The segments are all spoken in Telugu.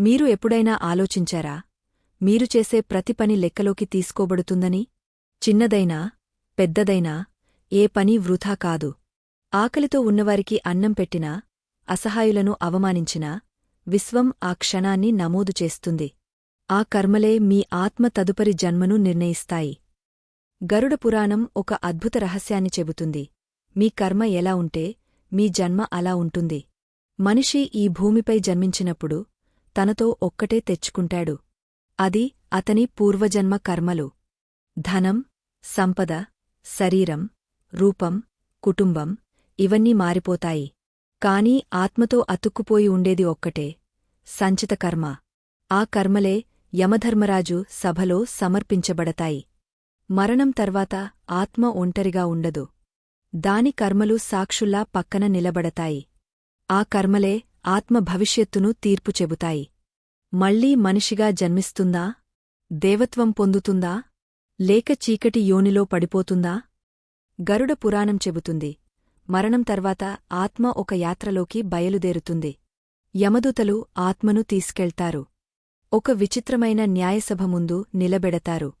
మీరు ఎప్పుడైనా ఆలోచించారా? మీరు చేసే ప్రతి పని లెక్కలోకి తీసుకోబడుతుందని? చిన్నదైనా పెద్దదైనా ఏ పని వృథా కాదు. ఆకలితో ఉన్నవారికి అన్నం పెట్టినా అసహాయులను అవమానించినా విశ్వం ఆ క్షణాన్ని నమోదు చేస్తుంది. ఆ కర్మలే మీ ఆత్మ తదుపరి జన్మను నిర్ణయిస్తాయి. గరుడ పురాణం ఒక అద్భుత రహస్యాన్ని చెబుతుంది. మీ కర్మ ఎలా ఉంటే మీ జన్మ అలా ఉంటుంది. మనిషి ఈ భూమిపై జన్మించినప్పుడు తనతో ఒక్కటే తెచ్చుకుంటాడు. అది అతని పూర్వజన్మ కర్మలు. ధనం సంపద శరీరం రూపం కుటుంబం ఇవన్నీ మారిపోతాయి. కాని ఆత్మతో అతుక్కుపోయి ఉండేది ఒక్కటే సంచిత కర్మ. ఆ కర్మలే యమధర్మరాజు సభలో సమర్పించబడతాయి. మరణం తర్వాత ఆత్మ ఒంటరిగా ఉండదు. దాని కర్మలు సాక్షుల్లా పక్కన నిలబడతాయి. ఆ కర్మలే ఆత్మ భవిష్యత్తును తీర్పు చెబుతాయి. మళ్ళీ మనిషిగా జన్మిస్తుందా? దేవత్వం పొందుతుందా? లేక చీకటి యోనిలో పడిపోతుందా? గరుడ పురాణం చెబుతుంది. మరణం తర్వాత ఆత్మ ఒక యాత్రలోకి బయలుదేరుతుంది. యమదూతలు ఆత్మను తీసుకెళ్తారు. ఒక విచిత్రమైన న్యాయసభ ముందు నిలబెడతారు.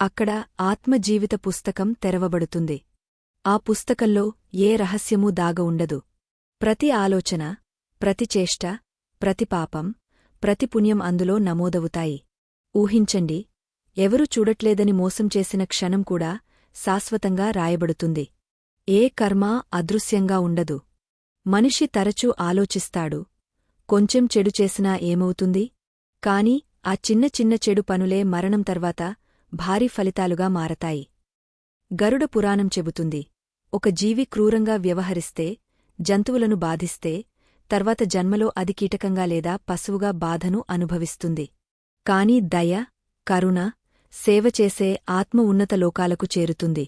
అక్కడ ఆత్మజీవిత పుస్తకం తెరవబడుతుంది. ఆ పుస్తకంలో ఏ రహస్యమూ దాగ ఉండదు. ప్రతి ఆలోచన ప్రతి చేష్ట ప్రతి పాపం ప్రతి పుణ్యం అందులో నమోదవుతాయి. ఊహించండి ఎవరూ చూడట్లేదని మోసం చేసిన క్షణం కూడా శాశ్వతంగా రాయబడుతుంది. ఏ కర్మ అదృశ్యంగా ఉండదు. మనిషి తరచూ ఆలోచిస్తాడు కొంచెం చెడు చేసినా ఏమవుతుంది? కాని ఆ చిన్న చిన్న చెడు పనులే మరణం తర్వాత భారీ ఫలితాలుగా మారతాయి. గరుడ పురాణం చెబుతుంది ఒక జీవి క్రూరంగా వ్యవహరిస్తే జంతువులను బాధిస్తే తర్వాత జన్మలో అది కీటకంగా లేదా పశువుగా బాధను అనుభవిస్తుంది. కాని దయ కరుణ సేవ చేసే ఆత్మ ఉన్నత లోకాలకు చేరుతుంది.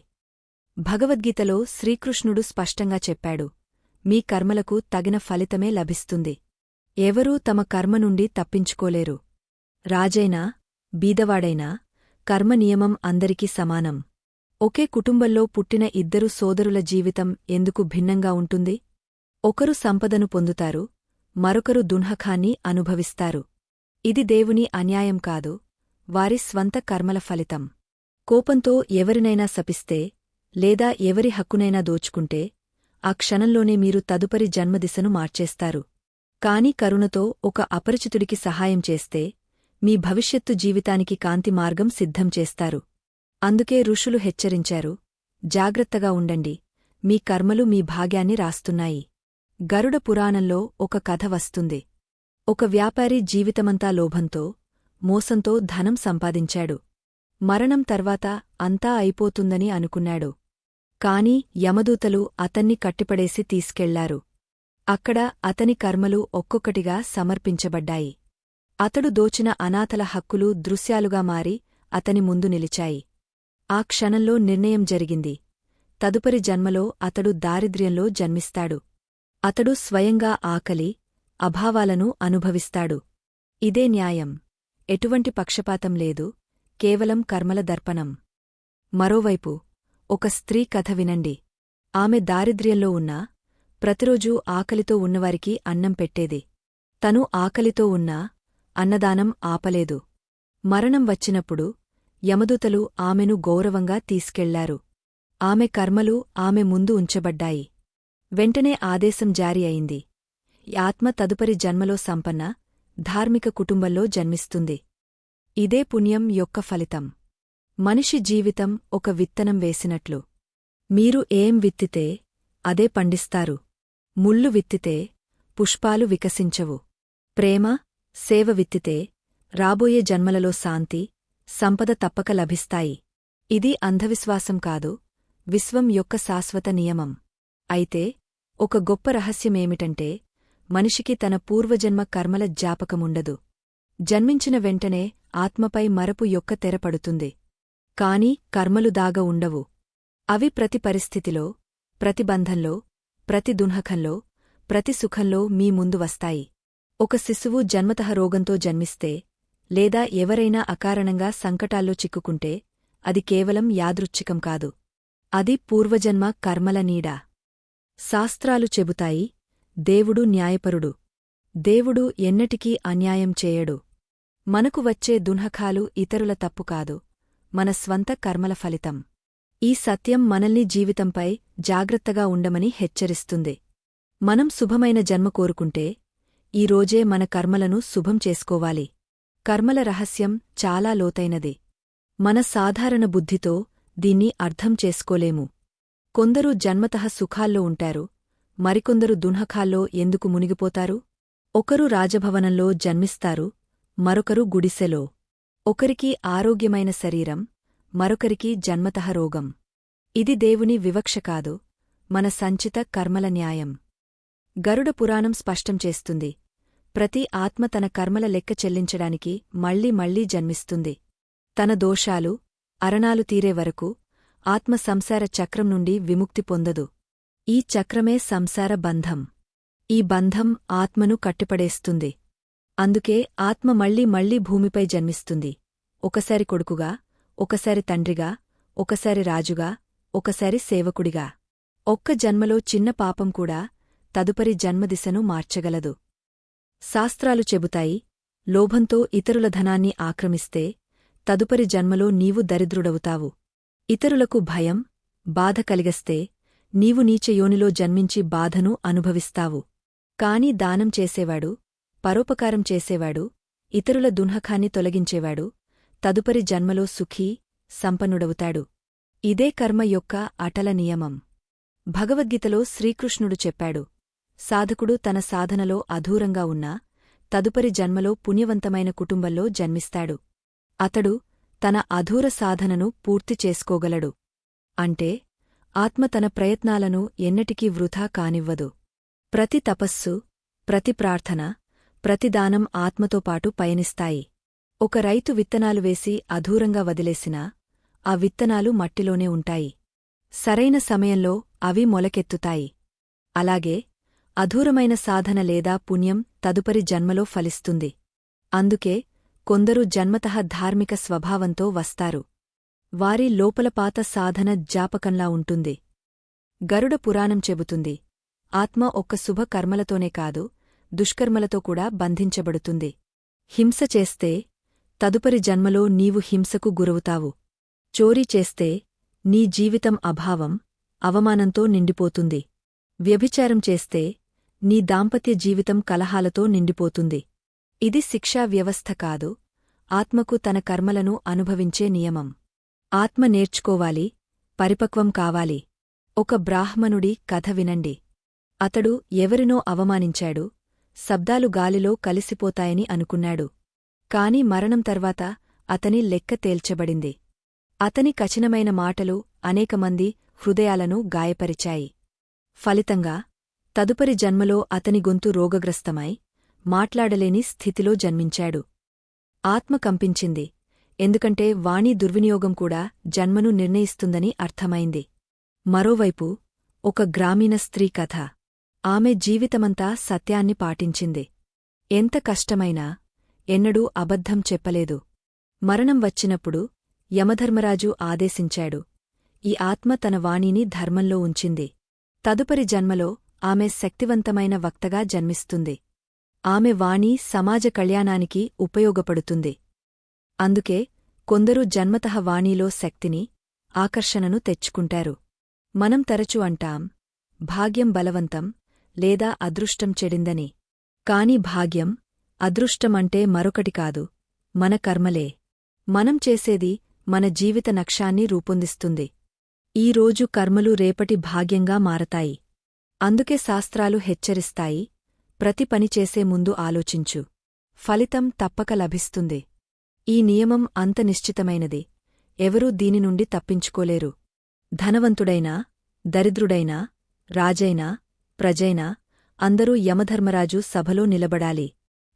భగవద్గీతలో శ్రీకృష్ణుడు స్పష్టంగా చెప్పాడు మీ కర్మలకు తగిన ఫలితమే లభిస్తుంది. ఎవరూ తమ కర్మ నుండి తప్పించుకోలేరు. రాజైనా బీదవాడైనా కర్మ నియమం అందరికీ సమానం. ఒకే కుటుంబంలో పుట్టిన ఇద్దరు సోదరుల జీవితం ఎందుకు భిన్నంగా ఉంటుంది? ఒకరు సంపదను పొందుతారు మరొకరు దున్హఖాన్ని అనుభవిస్తారు. ఇది దేవుని అన్యాయం కాదు వారి స్వంత కర్మల ఫలితం. కోపంతో ఎవరినైనా శపిస్తే లేదా ఎవరి హక్కునైనా దోచుకుంటే ఆ క్షణంలోనే మీరు తదుపరి జన్మదిశను మార్చేస్తారు. కాని కరుణతో ఒక అపరిచితుడికి సహాయం చేస్తే మీ భవిష్యత్తు జీవితానికి కాంతి మార్గం సిద్ధం చేస్తారు. అందుకే ఋషులు హెచ్చరించారు జాగ్రత్తగా ఉండండి మీ కర్మలు మీ భాగ్యాన్ని రాస్తున్నాయి. గరుడ పురాణంలో ఒక కథ వస్తుంది. ఒక వ్యాపారి జీవితమంతా లోభంతో మోసంతో ధనం సంపాదించాడు. మరణం తర్వాత అంతా అయిపోతుందని అనుకున్నాడు. కాని యమదూతలు అతన్ని కట్టిపడేసి తీసుకెళ్ళారు. అక్కడ అతని కర్మలు ఒక్కొక్కటిగా సమర్పించబడ్డాయి. అతడు దోచిన అనాథల హక్కులు దృశ్యాలుగా మారి అతని ముందు నిలిచాయి. ఆ క్షణంలో నిర్ణయం జరిగింది. తదుపరి జన్మలో అతడు దారిద్ర్యంలో జన్మిస్తాడు. అతడు స్వయంగా ఆకలి అభావాలను అనుభవిస్తాడు. ఇదే న్యాయం. ఎటువంటి పక్షపాతం లేదు కేవలం కర్మల దర్పణం. మరోవైపు ఒక స్త్రీ కథ వినండి. ఆమె దారిద్ర్యంలో ఉన్నా ప్రతిరోజూ ఆకలితో ఉన్నవారికి అన్నం పెట్టేది. తను ఆకలితో ఉన్నా అన్నదానం ఆపలేదు. మరణం వచ్చినప్పుడు యమదూతలు ఆమెను గౌరవంగా తీసుకెళ్ళారు. ఆమె కర్మలు ఆమె ముందు ఉంచబడ్డాయి. వెంటనే ఆదేశం జారీ అయింది. ఈ ఆత్మ తదుపరి జన్మలో సంపన్న ధార్మిక కుటుంబంలో జన్మిస్తుంది. ఇదే పుణ్యం యొక్క ఫలితం. మనిషి జీవితం ఒక విత్తనం వేసినట్లు. మీరు ఏం విత్తితే అదే పండిస్తారు. ముళ్ళు విత్తితే పుష్పాలు వికసించవు. ప్రేమ సేవ విత్తితే రాబోయే జన్మలలో శాంతి సంపద తప్పక లభిస్తాయి. ఇది అంధవిశ్వాసం కాదు విశ్వం యొక్క శాశ్వత నియమం. అయితే ఒక గొప్ప రహస్యమేమిటంటే మనిషికి తన పూర్వజన్మ కర్మల జ్ఞాపకముండదు జన్మించిన వెంటనే ఆత్మపై మరపు యొక్క తెరపడుతుంది కాని కర్మలు దాగ ఉండవు. అవి ప్రతి పరిస్థితిలో ప్రతిబంధంలో ప్రతి దున్హకంలో ప్రతి సుఖంలో మీ ముందు వస్తాయి. ఒక శిశువు జన్మతః రోగంతో జన్మిస్తే లేదా ఎవరైనా అకారణంగా సంకటాల్లో చిక్కుకుంటే అది కేవలం యాదృచ్ఛికం కాదు. అది పూర్వజన్మ కర్మల నీడా. శాస్త్రాలు చెబుతాయి దేవుడు న్యాయపరుడు. దేవుడు ఎన్నటికీ అన్యాయం చేయడు. మనకు వచ్చే దున్హకాలు ఇతరుల తప్పు కాదు మన స్వంత కర్మల ఫలితం. ఈ సత్యం మనల్ని జీవితంపై జాగ్రత్తగా ఉండమని హెచ్చరిస్తుంది. మనం శుభమైన జన్మ కోరుకుంటే ఈరోజే మన కర్మలను శుభం చేసుకోవాలి. కర్మల రహస్యం చాలా లోతైనది. మన సాధారణ బుద్ధితో దీన్ని అర్థం చేసుకోలేము. కొందరు జన్మతః సుఖాల్లో ఉంటారు మరికొందరు దున్హఖాల్లో ఎందుకు మునిగిపోతారు? ఒకరు రాజభవనంలో జన్మిస్తారు మరొకరు గుడిసెలో. ఒకరికి ఆరోగ్యమైన శరీరం మరొకరికి జన్మతః రోగం. ఇది దేవుని వివక్ష కాదు మన సంచిత కర్మల న్యాయం. గరుడ పురాణం స్పష్టం చేస్తుంది ప్రతి ఆత్మ తన కర్మల లెక్క చెల్లించడానికి మళ్ళీ మళ్ళీ జన్మిస్తుంది. తన దోషాలు అరణాలు తీరే వరకు ఆత్మ సంసార చక్రం నుండి విముక్తి పొందదు. ఈ చక్రమే సంసార బంధం. ఈ బంధం ఆత్మను కట్టిపడేస్తుంది. అందుకే ఆత్మ మళ్ళీ మళ్ళీ భూమిపై జన్మిస్తుంది. ఒకసారి కొడుకుగా ఒకసారి తండ్రిగా ఒకసారి రాజుగా ఒకసారి సేవకుడిగా. ఒక్క జన్మలో చిన్న పాపం కూడా తదుపరి జన్మదిశను మార్చగలదు. శాస్త్రాలు చెబుతాయి లోభంతో ఇతరుల ధనాన్ని ఆక్రమిస్తే తదుపరి జన్మలో నీవు దరిద్రుడవుతావు. ఇతరులకు భయం బాధ కలిగస్తే నీవు నీచయోనిలో జన్మించి బాధను అనుభవిస్తావు. కాని దానం చేసేవాడు పరోపకారం చేసేవాడు ఇతరుల దున్హకాన్ని తొలగించేవాడు తదుపరి జన్మలో సుఖీ సంపన్నుడవుతాడు. ఇదే కర్మ యొక్క అటల నియమం. భగవద్గీతలో శ్రీకృష్ణుడు చెప్పాడు సాధకుడు తన సాధనలో అధూరంగా ఉన్నా తదుపరి జన్మలో పుణ్యవంతమైన కుటుంబంలో జన్మిస్తాడు. అతడు తన అధూర సాధనను పూర్తి చేసుకోగలడు. అంటే ఆత్మ తన ప్రయత్నాలను ఎన్నటికీ వృథా కానివ్వదు. ప్రతి తపస్సు ప్రతి ప్రార్థన ప్రతిదానం ఆత్మతో పాటు పయనిస్తాయి. ఒక రైతు విత్తనాలు వేసి అధూరంగా వదిలేసినా ఆ విత్తనాలు మట్టిలోనే ఉంటాయి. సరైన సమయంలో అవి మొలకెత్తుతాయి. అలాగే అధూరమైన సాధన లేదా పుణ్యం తదుపరి జన్మలో ఫలిస్తుంది. అందుకే కొందరు జన్మతః ధార్మిక స్వభావంతో వస్తారు. వారి లోపలపాత సాధన జ్ఞాపకంలా ఉంటుంది. గరుడ పురాణం చెబుతుంది. ఆత్మ ఒక్క శుభ కర్మలతోనే కాదు దుష్కర్మలతో కూడా బంధించబడుతుంది. హింస చేస్తే తదుపరి జన్మలో నీవు హింసకు గురవుతావు. చోరీ చేస్తే నీ జీవితం అభావం అవమానంతో నిండిపోతుంది. వ్యభిచారం చేస్తే నీ దాంపత్య జీవితం కలహాలతో నిండిపోతుంది. ఇది శిక్షా వ్యవస్థ కాదు ఆత్మకు తన కర్మలను అనుభవించే నియమం. ఆత్మ నేర్చుకోవాలి పరిపక్వం కావాలి. ఒక బ్రాహ్మణుడి కథ వినండి. అతడు ఎవరినో అవమానించాడు శబ్దాలు గాలిలో కలిసిపోతాయని అనుకున్నాడు. కాని మరణం తర్వాత అతని లెక్క తేల్చబడింది. అతని కఠినమైన మాటలు అనేకమంది హృదయాలను గాయపరిచాయి. ఫలితంగా తదుపరి జన్మలో అతని గొంతు రోగగ్రస్తమై మాట్లాడలేని స్థితిలో జన్మించాడు. ఆత్మ కంపించింది. ఎందుకంటే వాణి దుర్వినియోగం కూడా జన్మను నిర్ణయిస్తుందని అర్థమైంది. మరోవైపు ఒక గ్రామీణ స్త్రీ కథ. ఆమె జీవితమంతా సత్యాన్ని పాటించింది. ఎంత కష్టమైనా ఎన్నడూ అబద్ధం చెప్పలేదు. మరణం వచ్చినప్పుడు యమధర్మరాజు ఆదేశించాడు. ఈ ఆత్మ తన వాణిని ధర్మంలో ఉంచింది. తదుపరి జన్మలో ఆమె శక్తివంతమైన వక్తగా జన్మిస్తుంది. ఆమె వాణి సమాజ కళ్యాణానికి ఉపయోగపడుతుంది. అందుకే కొందరు జన్మతః వాణీలో శక్తిని ఆకర్షణను తెచ్చుకుంటారు. మనం తరచు అంటాం భాగ్యం బలవంతం లేదా అదృష్టం చెడిందని. కాని భాగ్యం అదృష్టమంటే మరొకటి కాదు మన కర్మలే. మనం చేసేది మన జీవిత నక్షాన్ని రూపొందిస్తుంది. ఈరోజు కర్మలు రేపటి భాగ్యంగా మారతాయి. అందుకే శాస్త్రాలు హెచ్చరిస్తాయి ప్రతి పనిచేసే ముందు ఆలోచించు. ఫలితం తప్పక లభిస్తుంది. ఈ నియమం అంత నిశ్చితమైనది. ఎవరూ దీని నుండి తప్పించుకోలేరు. ధనవంతుడైనా దరిద్రుడైనా రాజైనా ప్రజైనా అందరూ యమధర్మరాజు సభలో నిలబడాలి.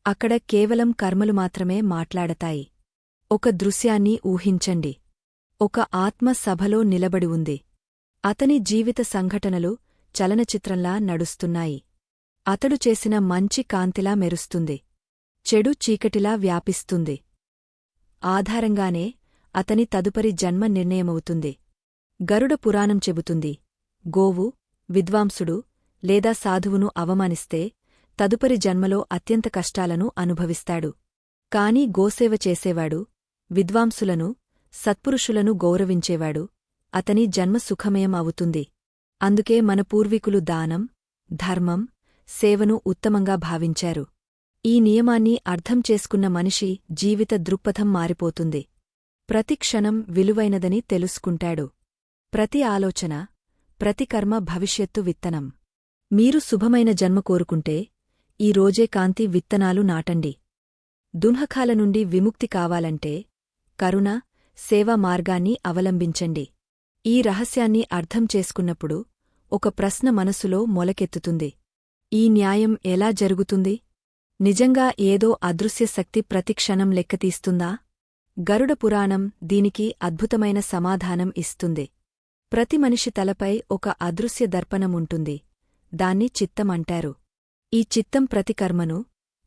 అక్కడ కేవలం కర్మలు మాత్రమే మాట్లాడతాయి. ఒక దృశ్యాన్ని ఊహించండి. ఒక ఆత్మ సభలో నిలబడి ఉంది. అతని జీవిత సంఘటనలు చలనచిత్రంలా నడుస్తున్నాయి. అతడు చేసిన మంచి కాంతిలా మెరుస్తుంది. చెడు చీకటిలా వ్యాపిస్తుంది. ఆధారంగానే అతని తదుపరి జన్మ నిర్ణయమవుతుంది. గరుడ పురాణం చెబుతుంది గోవు విద్వాంసుడు లేదా సాధువును అవమానిస్తే తదుపరి జన్మలో అత్యంత కష్టాలను అనుభవిస్తాడు. కాని గోసేవ చేసేవాడు విద్వాంసులను సత్పురుషులను గౌరవించేవాడు అతని జన్మ సుఖమయం అవుతుంది అందుకే మన పూర్వీకులు దానం ధర్మం సేవను ఉత్తమంగా భావించారు. ఈ నియమాన్ని అర్థం చేసుకున్న మనిషి జీవిత దృక్పథం మారిపోతుంది. ప్రతి క్షణం విలువైనదని తెలుసుకుంటాడు. ప్రతి ఆలోచన ప్రతి కర్మ భవిష్యత్తు విత్తనం. మీరు శుభమైన జన్మ కోరుకుంటే ఈ రోజే కాంతి విత్తనాలు నాటండి. దున్హకాల నుండి విముక్తి కావాలంటే కరుణ సేవా మార్గాన్ని అవలంబించండి. ఈ రహస్యాన్ని అర్థం చేసుకున్నప్పుడు ఒక ప్రశ్న మనసులో మొలకెత్తుతుంది. ఈ న్యాయం ఎలా జరుగుతుంది? నిజంగా ఏదో అదృశ్య శక్తి ప్రతిక్షణం లెక్కతీస్తుందా? గరుడ పురాణం దీనికి అద్భుతమైన సమాధానం ఇస్తుంది. ప్రతి మనిషి తలపై ఒక అదృశ్య దర్పణముంటుంది దాన్ని చిత్తమంటారు ఈ చిత్తం ప్రతి కర్మను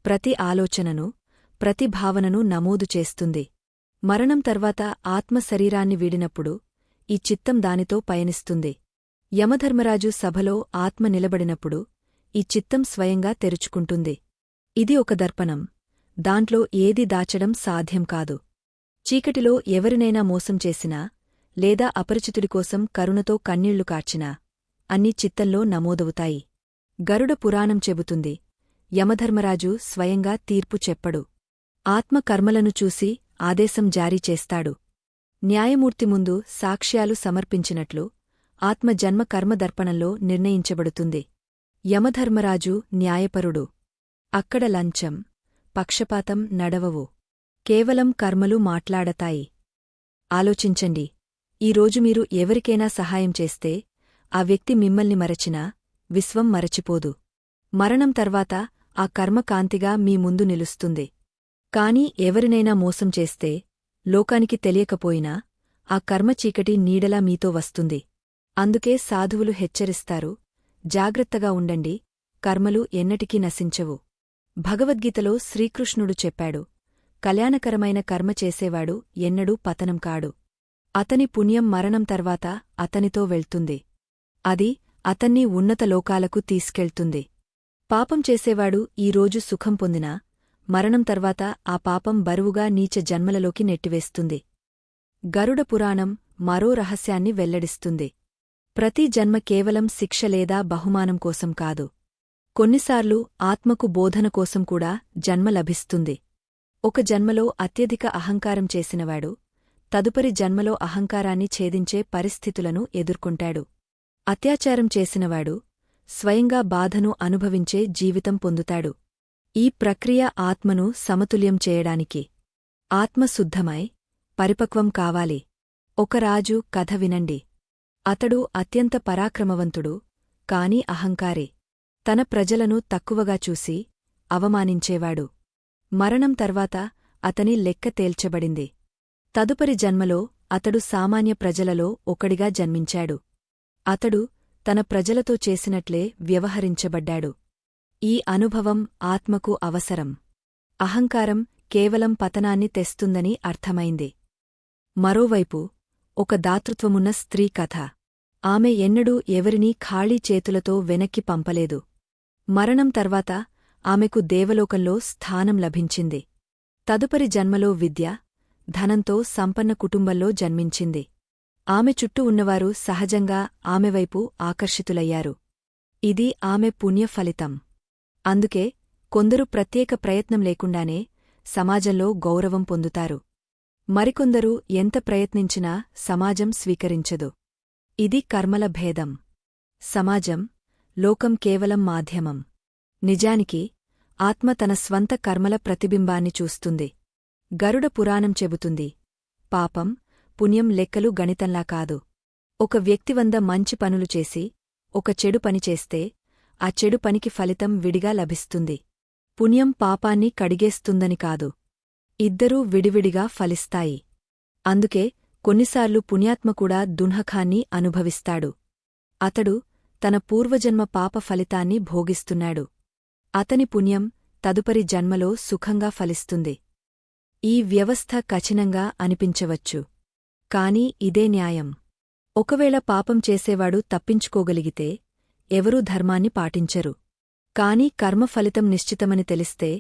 ప్రతి ఆలోచనను ప్రతి భావనను నమోదు చేస్తుంది. మరణం తర్వాత ఆత్మ శరీరాన్ని వీడినప్పుడు ఈ చిత్తం దానితో పయనిస్తుంది. యమధర్మరాజు సభలో ఆత్మ నిలబడినప్పుడు ఈ చిత్తం స్వయంగా తెరుచుకుంటుంది. ఇది ఒక దర్పణం. దాంట్లో ఏది దాచడం సాధ్యం కాదు. చీకటిలో ఎవరినైనా మోసం చేసినా లేదా అపరిచితుడికోసం కరుణతో కన్నీళ్ళు కార్చినా అన్నీ చిత్తంలో నమోదవుతాయి. గరుడ పురాణం చెబుతుంది యమధర్మరాజు స్వయంగా తీర్పు చెప్పడు. ఆత్మ కర్మలను చూసి ఆదేశం జారీ చేస్తాడు. న్యాయమూర్తి ముందు సాక్ష్యాలు సమర్పించినట్లు ఆత్మ జన్మ కర్మదర్పణంలో నిర్ణయించబడుతుంది. యమధర్మరాజు న్యాయపరుడు. అక్కడ లంచం పక్షపాతం నడవవు. కేవలం కర్మలు మాట్లాడతాయి. ఆలోచించండి. ఈరోజు మీరు ఎవరికైనా సహాయం చేస్తే ఆ వ్యక్తి మిమ్మల్ని మరచినా విశ్వం మరచిపోదు. మరణం తర్వాత ఆ కర్మ కాంతిగా మీ ముందు నిలుస్తుంది. కాని ఎవరినైనా మోసం చేస్తే లోకానికి తెలియకపోయినా ఆ కర్మ చీకటి నీడలా మీతో వస్తుంది. అందుకే సాధువులు హెచ్చరిస్తారు జాగ్రత్తగా ఉండండి కర్మలు ఎన్నటికీ నశించవు. భగవద్గీతలో శ్రీకృష్ణుడు చెప్పాడు కళ్యాణకరమైన కర్మ చేసేవాడు ఎన్నడూ పతనం కాడు. అతని పుణ్యం మరణం తర్వాత అతనితో వెళ్తుంది. అది అతన్ని ఉన్నత లోకాలకు తీసుకెళ్తుంది. పాపం చేసేవాడు ఈరోజు సుఖం పొందినా మరణం తర్వాత ఆ పాపం బరువుగా నీచ జన్మలలోకి నెట్టివేస్తుంది. గరుడ పురాణం మరో రహస్యాన్ని వెల్లడిస్తుంది. ప్రతి జన్మ కేవలం శిక్ష లేదా బహుమానం కోసం కాదు. కొన్నిసార్లు ఆత్మకు బోధన కోసం కూడా జన్మ లభిస్తుంది. ఒక జన్మలో అత్యధిక అహంకారం చేసినవాడు తదుపరి జన్మలో అహంకారాన్ని ఛేదించే పరిస్థితులను ఎదుర్కొంటాడు. అత్యాచారం చేసినవాడు స్వయంగా బాధను అనుభవించే జీవితం పొందుతాడు. ఈ ప్రక్రియ ఆత్మను సమతుల్యం చేయడానికి ఆత్మ శుద్ధమై పరిపక్వం కావాలి. ఒక రాజు కథ వినండి. అతడు అత్యంత పరాక్రమవంతుడు కాని అహంకారి. తన ప్రజలను తక్కువగా చూసి అవమానించేవాడు. మరణం తర్వాత అతని లెక్క తేల్చబడింది. తదుపరి జన్మలో అతడు సామాన్య ప్రజలలో ఒకడిగా జన్మించాడు. అతడు తన ప్రజలతో చేసినట్లే వ్యవహరించబడ్డాడు. ఈ అనుభవం ఆత్మకు అవసరం. అహంకారం కేవలం పతనాన్ని తెస్తుందని అర్థమైంది. మరోవైపు ఒక దాతృత్వమున్న స్త్రీ కథ. ఆమె ఎన్నడూ ఎవరినీ ఖాళీ చేతులతో వెనక్కి పంపలేదు. మరణం తర్వాత ఆమెకు దేవలోకంలో స్థానం లభించింది. తదుపరి జన్మలో విద్య ధనంతో సంపన్న కుటుంబంలో జన్మించింది. ఆమె చుట్టూ ఉన్నవారు సహజంగా ఆమెవైపు ఆకర్షితులయ్యారు. ఇది ఆమె పుణ్యఫలితం అందుకే కొందరు ప్రత్యేక ప్రయత్నం లేకుండానే సమాజంలో గౌరవం పొందుతారు. మరికొందరు ఎంత ప్రయత్నించినా సమాజం స్వీకరించదు. ఇది కర్మల భేదం. సమాజం లోకం కేవలం మాధ్యమం. నిజానికి ఆత్మ తన స్వంత కర్మల ప్రతిబింబాన్ని చూస్తుంది. గరుడ పురాణం చెబుతుంది పాపం పుణ్యం లెక్కలు గణితంలా కాదు. ఒక వ్యక్తివంద మంచి పనులు చేసి ఒక చెడు పనిచేస్తే ఆ చెడు పనికి ఫలితం విడిగా లభిస్తుంది. పుణ్యం పాపాన్ని కడిగేస్తుందని కాదు. ఇద్దరూ విడివిడిగా ఫలిస్తాయి. అందుకే కొన్నిసార్లు పుణ్యాత్మ కూడా దున్హఖాన్ని అనుభవిస్తాడు. అతడు తన పూర్వజన్మ పాప ఫలితాన్ని భోగిస్తున్నాడు. అతని పుణ్యం తదుపరి జన్మలో సుఖంగా ఫలిస్తుంది. ఈ వ్యవస్థ కఠినంగా అనిపించవచ్చు. కాని ఇదే న్యాయం. ఒకవేళ పాపం చేసేవాడు తప్పించుకోగలిగితే ఎవరూ ధర్మాన్ని పాటించరు. కాని కర్మ ఫలితం నిశ్చితమని తెలిస్తే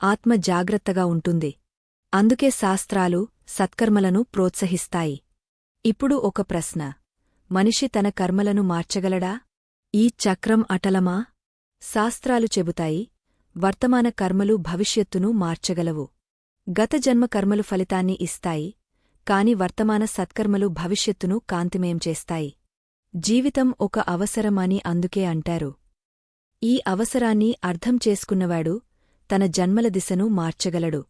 ఆత్మ జాగ్రత్తగా ఉంటుంది. అందుకే శాస్త్రాలు సత్కర్మలను ప్రోత్సహిస్తాయి. ఇప్పుడు ఒక ప్రశ్న. మనిషి తన కర్మలను మార్చగలడా? ఈ చక్రం అటలమా? శాస్త్రాలు చెబుతాయి వర్తమాన కర్మలు భవిష్యత్తును మార్చగలవు. గత జన్మ కర్మలు ఫలితాన్ని ఇస్తాయి కాని వర్తమాన సత్కర్మలు భవిష్యత్తును కాంతిమయం చేస్తాయి. జీవితం ఒక అవసరమని అందుకే అంటారు. ఈ అవసరాన్ని అర్థం చేసుకున్నవాడు తన జన్మల దిశను మార్చగలడు.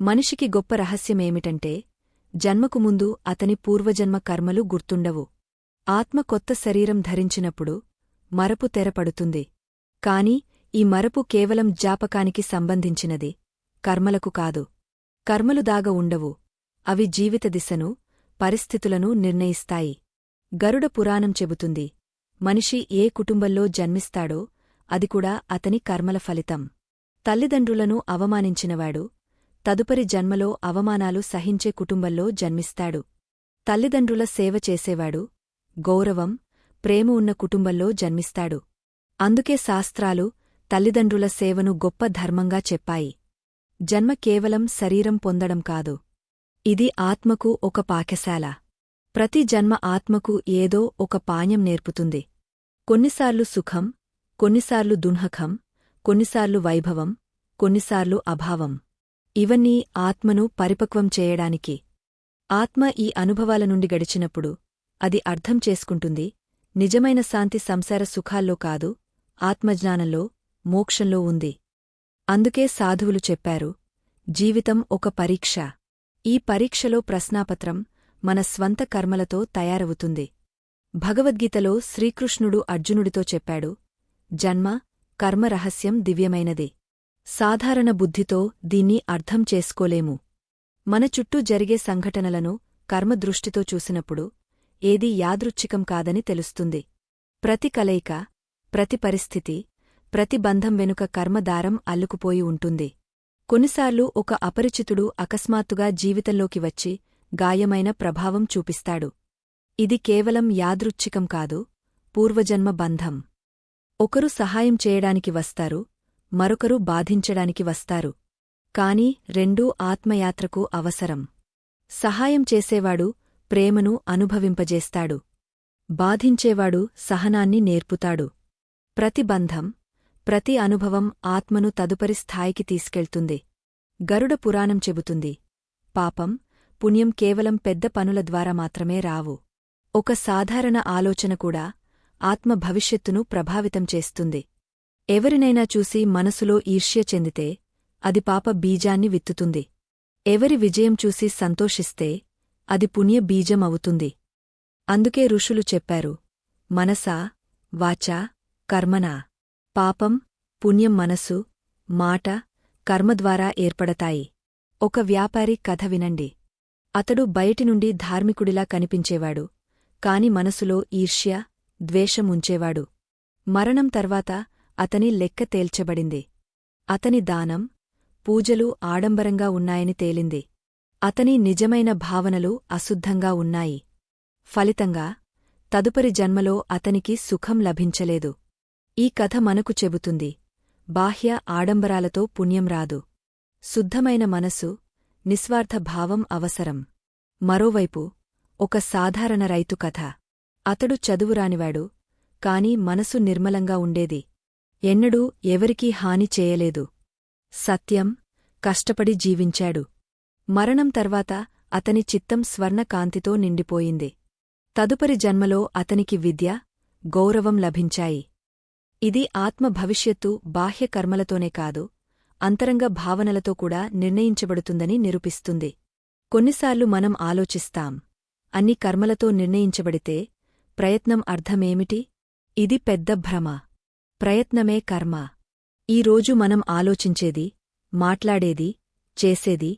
మనిషికి గొప్ప రహస్యమేమిటంటే జన్మకు ముందు అతని పూర్వజన్మ కర్మలు గుర్తుండవు. ఆత్మ కొత్త శరీరం ధరించినప్పుడు మరపు తెరపడుతుంది కాని ఈ మరపు కేవలం జాపకానికి సంబంధించినది కర్మలకు కాదు. కర్మలు దాగ ఉండవు. అవి జీవిత దిశను పరిస్థితులను నిర్ణయిస్తాయి. గరుడ పురాణం చెబుతుంది మనిషి ఏ కుటుంబంలో జన్మిస్తాడో అది కూడా అతని కర్మల ఫలితం. తల్లిదండ్రులను అవమానించినవాడు తదుపరి జన్మలో అవమానాలు సహించే కుటుంబంలో జన్మిస్తాడు. తల్లిదండ్రుల సేవ చేసేవాడు గౌరవం ప్రేమ ఉన్న కుటుంబంలో జన్మిస్తాడు. అందుకే శాస్త్రాలు తల్లిదండ్రుల సేవను గొప్ప ధర్మంగా చెప్పాయి. జన్మ కేవలం శరీరం పొందడం కాదు. ఇది ఆత్మకు ఒక పాకశాల ప్రతి జన్మ ఆత్మకు ఏదో ఒక పాణ్యం నేర్పుతుంది. కొన్నిసార్లు సుఖం కొన్నిసార్లు దున్హఖం కొన్నిసార్లు వైభవం కొన్నిసార్లు అభావం. ఇవన్నీ ఆత్మను పరిపక్వం చేయడానికి. ఆత్మ ఈ అనుభవాల నుండి గడిచినప్పుడు అది అర్థం చేసుకుంటుంది నిజమైన శాంతి సంసార సుఖాల్లో కాదు ఆత్మజ్ఞానంలో మోక్షంలో ఉంది. అందుకే సాధువులు చెప్పారు జీవితం ఒక పరీక్ష. ఈ పరీక్షలో ప్రశ్నాపత్రం మన స్వంత కర్మలతో తయారవుతుంది. భగవద్గీతలో శ్రీకృష్ణుడు అర్జునుడితో చెప్పాడు జన్మ కర్మ రహస్యం దివ్యమైనది. సాధారణ బుద్ధితో దీన్ని అర్థం చేసుకోలేము. మన చుట్టూ జరిగే సంఘటనలను కర్మదృష్టితో చూసినప్పుడు ఏదీ యాదృచ్ఛికం కాదని తెలుస్తుంది. ప్రతి కలయిక ప్రతి పరిస్థితి ప్రతి బంధం వెనుక కర్మదారం అల్లుకుపోయి ఉంటుంది. కొన్నిసార్లు ఒక అపరిచితుడు అకస్మాత్తుగా జీవితంలోకి వచ్చి గాయమైన ప్రభావం చూపిస్తాడు. ఇది కేవలం యాదృచ్ఛికం కాదు పూర్వజన్మ బంధం. ఒకరు సహాయం చేయడానికి వస్తారు మరొకరు బాధించడానికి వస్తారు. కాని రెండూ ఆత్మయాత్రకు అవసరం. సహాయం చేసేవాడు ప్రేమను అనుభవింపజేస్తాడు. బాధించేవాడు సహనాన్ని నేర్పుతాడు. ప్రతి బంధం ప్రతి అనుభవం ఆత్మను తదుపరి స్థాయికి తీసుకెళ్తుంది. గరుడ పురాణం చెబుతుంది పాపం పుణ్యం కేవలం పెద్ద పనుల ద్వారా మాత్రమే రావు. ఒక సాధారణ ఆలోచన కూడా ఆత్మ భవిష్యత్తును ప్రభావితం చేస్తుంది. ఎవరినైనా చూసి మనసులో ఈర్ష్య చెందితే అది పాప బీజాన్ని విత్తుతుంది. ఎవరి విజయం చూసి సంతోషిస్తే అది పుణ్య బీజం అవుతుంది. అందుకే ఋషులు చెప్పారు మనసా వాచా కర్మనా. పాపం పుణ్యం మనసు మాట కర్మ ద్వారా ఏర్పడతాయి. ఒక వ్యాపారి కథ వినండి. అతడు బయటి నుండి ధార్మికుడిలా కనిపించేవాడు కాని మనసులో ఈర్ష్య ద్వేషం ఉంచేవాడు. మరణం తర్వాత అతని లెక్క తేల్చబడింది. అతని దానం పూజలు ఆడంబరంగా ఉన్నాయని తేలింది. అతని నిజమైన భావనలు అశుద్ధంగా ఉన్నాయి. ఫలితంగా తదుపరి జన్మలో అతనికి సుఖం లభించలేదు. ఈ కథ మనకు చెబుతుంది బాహ్య ఆడంబరాలతో పుణ్యం రాదు. శుద్ధమైన మనసు నిస్వార్థ భావం అవసరం. మరోవైపు ఒక సాధారణ రైతు కథ. అతడు చదువురానివాడు కాని మనసు నిర్మలంగా ఉండేది. ఎన్నడూ ఎవరికీ హాని చేయలేదు. సత్యం కష్టపడి జీవించాడు. మరణం తర్వాత అతని చిత్తం స్వర్ణకాంతితో నిండిపోయింది. తదుపరి జన్మలో అతనికి విద్య గౌరవం లభించాయి. ఇది ఆత్మ భవిష్యత్తు బాహ్య కర్మలతోనే కాదు అంతరంగ భావనలతో కూడా నిర్ణయించబడుతుందని నిరూపిస్తుంది. కొన్నిసార్లు మనం ఆలోచిస్తాం అన్ని కర్మలతో నిర్ణయించబడితే ప్రయత్నం అర్థమేమిటి? ఇది పెద్ద భ్రమ. ప్రయత్నమే కర్మ. ఈరోజు మనం ఆలోచించేది మాట్లాడేది చేసేది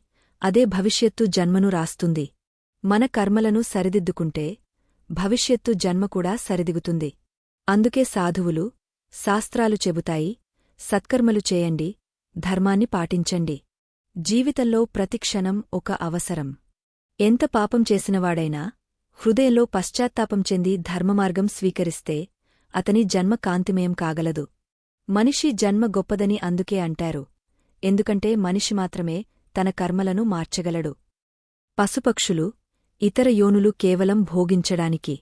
అదే భవిష్యత్తు జన్మను రాస్తుంది. మన కర్మలను సరిదిద్దుకుంటే భవిష్యత్తు జన్మ కూడా సరిదిగుతుంది. అందుకే సాధువులు శాస్త్రాలు చెబుతాయి సత్కర్మలు చేయండి ధర్మాన్ని పాటించండి. జీవితంలో ప్రతిక్షణం ఒక అవసరం. ఎంత పాపం చేసినవాడైనా హృదయంలో పశ్చాత్తాపం చెంది ధర్మమార్గం స్వీకరిస్తే అతని జన్మ కాంతిమయం కాగలదు. మనిషి జన్మ గొప్పదని అందుకే అంటారు. ఎందుకంటే మనిషి మాత్రమే తన కర్మలను మార్చగలడు. పశుపక్షులు ఇతర యోనులు కేవలం భోగించడానికి.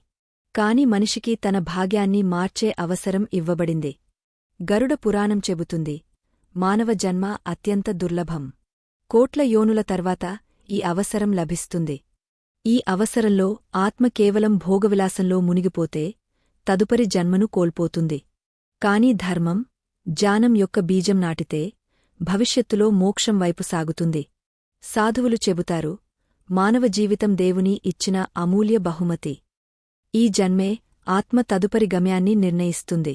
కాని మనిషికి తన భాగ్యాన్ని మార్చే అవసరం ఇవ్వబడింది. గరుడ పురాణం చెబుతుంది మానవ జన్మ అత్యంత దుర్లభం. కోట్ల యోనుల తర్వాత ఈ అవసరం లభిస్తుంది. ఈ అవసరంలో ఆత్మ కేవలం భోగవిలాసంలో మునిగిపోతే తదుపరి జన్మను కోల్పోతుంది. కాని ధర్మం జానం యొక్క బీజం నాటితే భవిష్యత్తులో మోక్షం వైపు సాగుతుంది. సాధువులు చెబుతారు మానవ జీవితం దేవుని ఇచ్చిన అమూల్య బహుమతి. ఈ జన్మే ఆత్మ తదుపరి గమ్యాన్ని నిర్ణయిస్తుంది.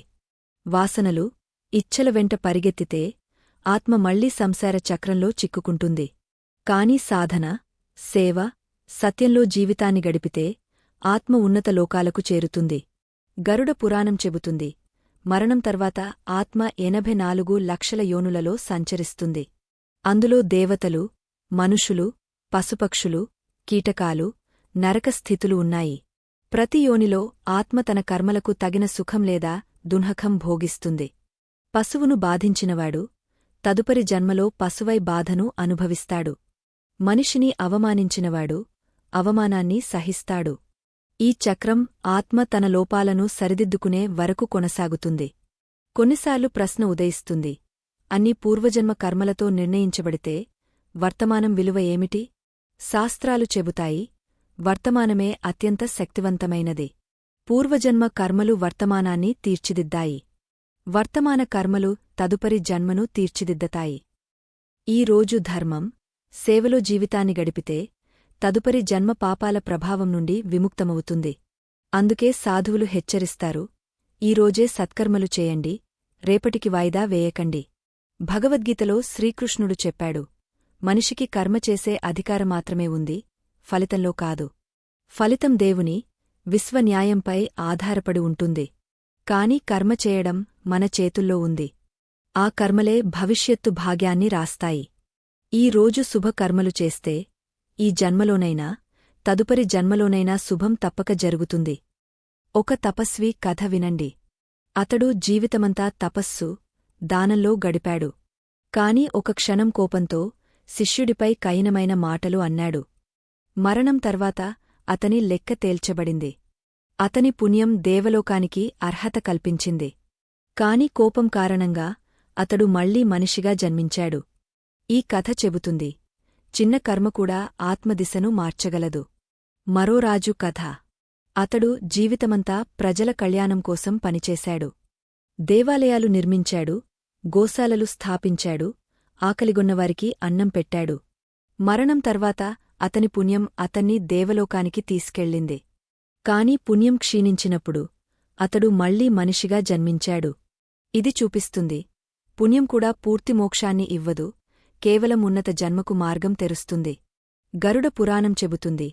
వాసనలు ఇచ్చల వెంట పరిగెత్తితే ఆత్మ మళ్ళీ సంసార చక్రంలో చిక్కుకుంటుంది. కాని సాధన సేవ సత్యంలో జీవితాన్ని గడిపితే ఆత్మ ఉన్నత లోకాలకు చేరుతుంది. గరుడ పురాణం చెబుతుంది. మరణం తర్వాత ఆత్మ ఎనభై నాలుగు లక్షల యోనులలో సంచరిస్తుంది. అందులో దేవతలు మనుషులు పశుపక్షులు కీటకాలు నరకస్థితులు ఉన్నాయి. ప్రతి యోనిలో ఆత్మ తన కర్మలకు తగిన సుఖం లేదా దున్హకం భోగిస్తుంది. పశువును బాధించినవాడు తదుపరి జన్మలో పశువై బాధను అనుభవిస్తాడు. మనిషిని అవమానించినవాడు అవమానాన్ని సహిస్తాడు. ఈ చక్రం ఆత్మ తన లోపాలను సరిదిద్దుకునే వరకు కొనసాగుతుంది. కొన్నిసార్లు ప్రశ్న ఉదయిస్తుంది. అన్ని పూర్వజన్మ కర్మలతో నిర్ణయించబడితే వర్తమానం విలువ ఏమిటి? శాస్త్రాలు చెబుతాయి వర్తమానమే అత్యంత శక్తివంతమైనది. పూర్వజన్మ కర్మలు వర్తమానాన్ని తీర్చిదిద్దాయి. వర్తమాన కర్మలు తదుపరి జన్మను తీర్చిదిద్దతాయి. ఈ రోజు ధర్మం సేవలో జీవితాన్ని గడిపితే తదుపరి జన్మ పాపాల ప్రభావం నుండి విముక్తమవుతుంది. అందుకే సాధువులు హెచ్చరిస్తారు ఈరోజే సత్కర్మలు చేయండి రేపటికి వాయిదా వేయకండి. భగవద్గీతలో శ్రీకృష్ణుడు చెప్పాడు మనిషికి కర్మ చేసే అధికారమాత్రమే ఉంది ఫలితంలో కాదు. ఫలితం దేవుని విశ్వన్యాయంపై ఆధారపడి ఉంటుంది. కాని కర్మ చేయడం మన చేతుల్లో ఉంది. ఆ కర్మలే భవిష్యత్తు భాగ్యాన్ని రాస్తాయి. ఈ రోజు శుభకర్మలు చేస్తే ఈ జన్మలోనైనా తదుపరి జన్మలోనైనా శుభం తప్పక జరుగుతుంది. ఒక తపస్వి కథ వినండి. అతడు జీవితమంతా తపస్సు దానంలో గడిపాడు. కాని ఒక క్షణం కోపంతో శిష్యుడిపై కయినమైన మాటలు అన్నాడు. మరణం తర్వాత అతని లెక్క తేల్చబడింది. అతని పుణ్యం దేవలోకానికి అర్హత కల్పించింది. కాని కోపం కారణంగా అతడు మళ్ళీ మనిషిగా జన్మించాడు. ఈ కథ చెబుతుంది. చిన్న కర్మ కూడా ఆత్మదిశను మార్చగలదు. మరో రాజు కథ. అతడు జీవితమంతా ప్రజల కళ్యాణం కోసం పనిచేశాడు. దేవాలయాలు నిర్మించాడు గోశాలలు స్థాపించాడు ఆకలిగొన్నవారికి అన్నం పెట్టాడు. మరణం తర్వాత అతని పుణ్యం అతన్ని దేవలోకానికి తీసుకెళ్ళింది. కాని పుణ్యం క్షీణించినప్పుడు అతడు మళ్ళీ మనిషిగా జన్మించాడు. ఇది చూపిస్తుంది. పుణ్యం కూడా పూర్తి మోక్షాన్ని ఇవ్వదు కేవలం ఉన్నత జన్మకు మార్గం తెరుస్తుంది. గరుడ పురాణం చెబుతుంది.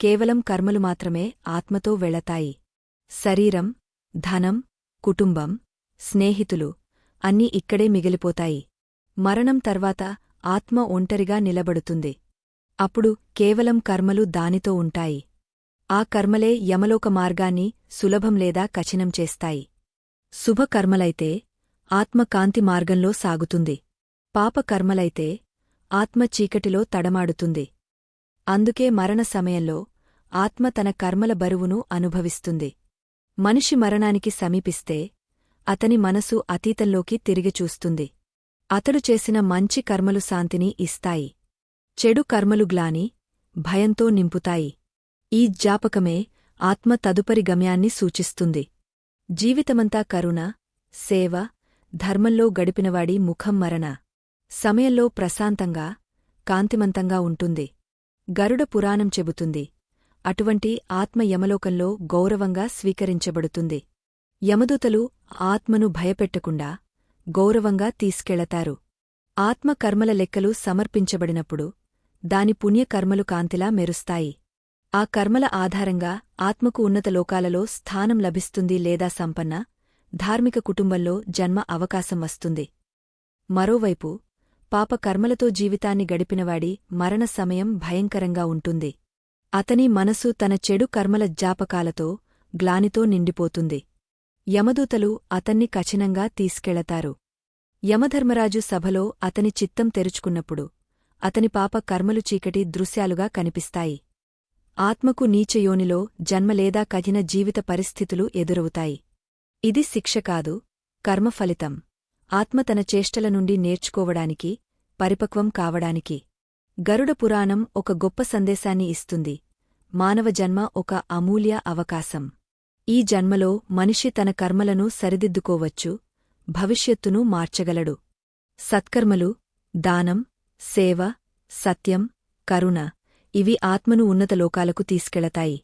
కేవలం కర్మలు మాత్రమే ఆత్మతో వెళతాయి. శరీరం ధనం కుటుంబం స్నేహితులు అన్నీ ఇక్కడే మిగిలిపోతాయి. మరణం తర్వాత ఆత్మ ఒంటరిగా నిలబడుతుంది. అప్పుడు కేవలం కర్మలు దానితో ఉంటాయి. ఆ కర్మలే యమలోక మార్గాన్ని సులభం లేదా కఠినం చేస్తాయి. శుభకర్మలైతే ఆత్మ కాంతి మార్గంలో సాగుతుంది. పాపకర్మలైతే ఆత్మ చీకటిలో తడమాడుతుంది. అందుకే మరణ సమయంలో ఆత్మ తన కర్మల బరువును అనుభవిస్తుంది. మనిషి మరణానికి సమీపిస్తే అతని మనసు అతీతంలోకి తిరిగి చూస్తుంది. అతడు చేసిన మంచి కర్మలు శాంతిని ఇస్తాయి. చెడు కర్మలు గ్లాని భయంతో నింపుతాయి. ఈ జ్ఞాపకమే ఆత్మ తదుపరి గమ్యాన్ని సూచిస్తుంది. జీవితమంతా కరుణ సేవ ధర్మంలో గడిపినవాడి ముఖం మరణ. సమయంలో ప్రశాంతంగా కాంతిమంతంగా ఉంటుంది. గరుడ పురాణం చెబుతుంది. అటువంటి ఆత్మ యమలోకంలో గౌరవంగా స్వీకరించబడుతుంది. యమదూతలు ఆత్మను భయపెట్టకుండా గౌరవంగా తీసుకెళతారు. ఆత్మ కర్మల లెక్కలు సమర్పించబడినప్పుడు దాని పుణ్యకర్మలు కాంతిలా మెరుస్తాయి. ఆ కర్మల ఆధారంగా ఆత్మకు ఉన్నత లోకాలలో స్థానం లభిస్తుంది లేదా సంపన్న ధార్మిక కుటుంబంలో జన్మ అవకాశం వస్తుంది. మరోవైపు పాప కర్మలతో జీవితాన్ని గడిపినవాడి మరణ సమయం భయంకరంగా ఉంటుంది. అతని మనసు తన చెడు కర్మల జాపకాలతో గ్లానితో నిండిపోతుంది. యమదూతలు అతన్ని కఠినంగా తీసుకెళతారు. యమధర్మరాజు సభలో అతని చిత్తం తెరుచుకున్నప్పుడు అతని పాప కర్మలు చీకటి దృశ్యాలుగా కనిపిస్తాయి. ఆత్మకు నీచయోనిలో జన్మలేదా కఠిన జీవిత పరిస్థితులు ఎదురవుతాయి. ఇది శిక్ష కాదు కర్మఫలితం. ఆత్మ తన చేష్టల నుండి నేర్చుకోవడానికి పరిపక్వం కావడానికి. గరుడ పురాణం ఒక గొప్ప సందేశాన్ని ఇస్తుంది. మానవ జన్మ ఒక అమూల్య అవకాశం. ఈ జన్మలో మనిషి తన కర్మలను సరిదిద్దుకోవచ్చు భవిష్యత్తును మార్చగలడు. సత్కర్మలు దానం సేవ సత్యం కరుణ ఇవి ఆత్మను ఉన్నత లోకాలకు తీసుకెళతాయి.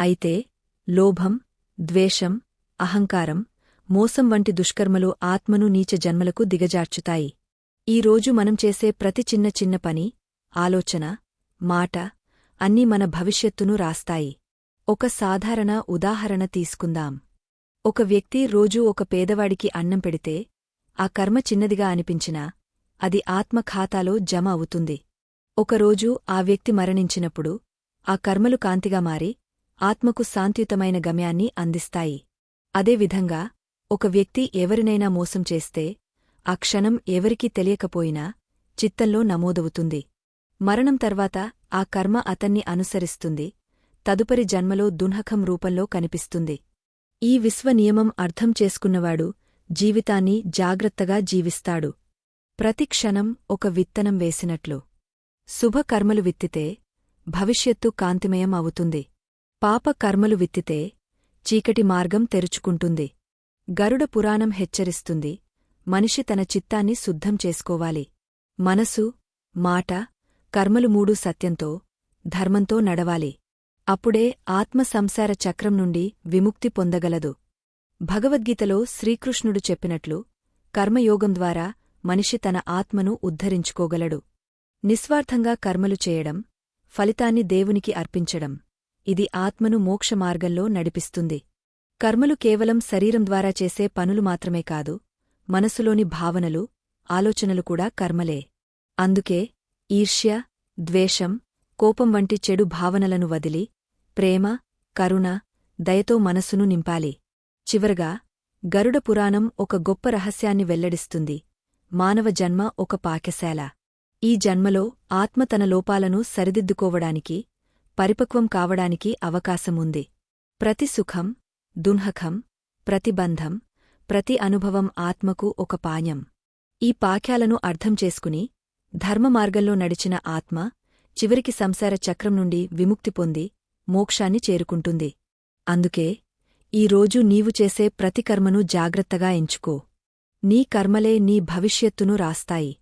అయితే లోభం ద్వేషం అహంకారం మోసం వంటి దుష్కర్మలు ఆత్మను నీచ జన్మలకు దిగజార్చుతాయి. ఈ రోజు మనం చేసే ప్రతి చిన్న చిన్న పని ఆలోచన మాట అన్నీ మన భవిష్యత్తును రాస్తాయి. ఒక సాధారణ ఉదాహరణ తీసుకుందాం. ఒక వ్యక్తి రోజూ ఒక పేదవాడికి అన్నం పెడితే ఆ కర్మ చిన్నదిగా అనిపించినా అది ఆత్మఖాతాలో జమ అవుతుంది. ఒకరోజు ఆ వ్యక్తి మరణించినప్పుడు ఆ కర్మలు కాంతిగా మారి ఆత్మకు శాంతియుతమైన గమ్యాన్ని అందిస్తాయి. అదేవిధంగా ఒక వ్యక్తి ఎవరినైనా మోసం చేస్తే ఆ క్షణం ఎవరికీ తెలియకపోయినా చిత్తంలో నమోదవుతుంది. మరణం తర్వాత ఆ కర్మ అతన్ని అనుసరిస్తుంది. తదుపరి జన్మలో దున్హకం రూపంలో కనిపిస్తుంది. ఈ విశ్వనియమం అర్థం చేసుకున్నవాడు జీవితాన్ని జాగ్రత్తగా జీవిస్తాడు. ప్రతి క్షణం ఒక విత్తనం వేసినట్లు. శుభకర్మలు విత్తితే భవిష్యత్తు కాంతిమయం అవుతుంది. పాప కర్మలు విత్తితే చీకటి మార్గం తెరుచుకుంటుంది. గరుడ పురాణం హెచ్చరిస్తుంది. మనిషి తన చిత్తాన్ని శుద్ధం చేసుకోవాలి. మనసు మాట కర్మలు మూడు సత్యంతో ధర్మంతో నడవాలి. అప్పుడే ఆత్మ సంసార చక్రం నుండి విముక్తి పొందగలదు. భగవద్గీతలో శ్రీకృష్ణుడు చెప్పినట్లు కర్మయోగం ద్వారా మనిషి తన ఆత్మను ఉద్ధరించుకోగలడు. నిస్వార్థంగా కర్మలు చేయడం ఫలితాన్ని దేవునికి అర్పించడం ఇది ఆత్మను మోక్షమార్గంలో నడిపిస్తుంది. కర్మలు కేవలం శరీరం ద్వారా చేసే పనులు మాత్రమే కాదు మనసులోని భావనలు ఆలోచనలు కూడా కర్మలే. అందుకే ఈర్ష్య ద్వేషం కోపం వంటి చెడు భావనలను వదిలి ప్రేమ కరుణ దయతో మనసును నింపాలి. చివరగా గరుడ పురాణం ఒక గొప్ప రహస్యాన్ని వెల్లడిస్తుంది. మానవ జన్మ ఒక పాకశాల ఈ జన్మలో ఆత్మ తన లోపాలను సరిదిద్దుకోవడానికి పరిపక్వం కావడానికి అవకాశముంది. ప్రతి సుఖం దున్హకం ప్రతిబంధం ప్రతి అనుభవం ఆత్మకు ఒక పాయం ఈ పాఖ్యాలను అర్థం చేసుకుని ధర్మమార్గంలో నడిచిన ఆత్మ చివరికి సంసార చక్రం నుండి విముక్తి పొంది మోక్షాన్ని చేరుకుంటుంది. అందుకే ఈ రోజు నీవు చేసే ప్రతి కర్మను జాగ్రత్తగా ఎంచుకో. నీ కర్మలే నీ భవిష్యత్తును రాస్తాయి.